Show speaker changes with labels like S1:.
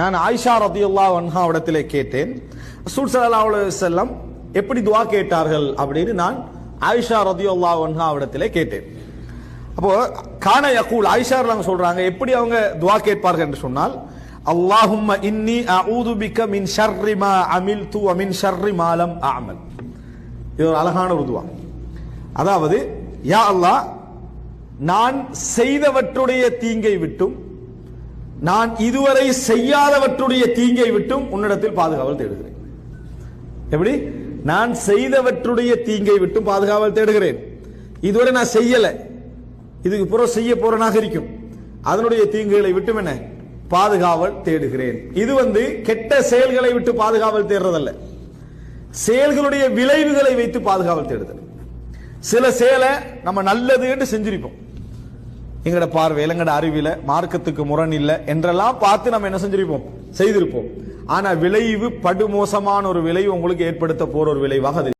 S1: நான் ஆயிஷா ரதியுல்லா அன்ஹா இடத்திலே கேட்டேன். ரசூல் ஸல்லல்லாஹு செல்லம் எப்படி துவா கேட்டார்கள் அப்படின்னு நான் ஆயிஷா ரதியுல்லா வன்ஹா இடத்திலே கேட்டேன். அப்போ கான யகூல் ஆயிஷா அவங்க சொல்றாங்க எப்படி அவங்க துவா கேட்பார்கள் என்று சொன்னால் அல்லாஹும் இன்னி அஊது பிக்க மின் ஷர்ரி மா அமில்து வ மின் ஷர்ரி மாலம் அமல் இது ஒரு அழகான ஒரு துவா. அதாவது யா அல்லாஹ் நான் செய்தவற்றுடைய தீங்கை விட்டும் நான் இதுவரை செய்யாதவற்றுடைய தீங்கை விட்டும் உன்னிடத்தில் பாதுகாவல் தேடுகிறேன். எப்படி? நான் செய்தவற்றுடைய தீங்கை விட்டும் பாதுகாவல் தேடுகிறேன். இதுவரை நான் செய்யல. இதுக்கு புறம் செய்ய போறனாக இருக்கும். அதனுடைய தீங்குகளை விட்டும் என்ன? பாதுகாவல் தேடுகிறேன். இது வந்து கெட்ட செயல்களை விட்டு பாதுகாவல் தேடுறதல்ல. செயல்களுடைய விளைவுகளை வைத்து பாதுகாவல் தேடுதல். சில செயலை நம்ம நல்லதுன்னு செஞ்சிருப்போம். எங்கட பார்வையில் எங்கட அறிவில மார்க்கத்துக்கு முரண் இல்ல என்றெல்லாம் பார்த்து நம்ம என்ன செஞ்சிருப்போம்? செய்திருப்போம். ஆனா விளைவு படுமோசமான ஒரு விளைவு உங்களுக்கு ஏற்படுத்த போற ஒரு விளைவாக அது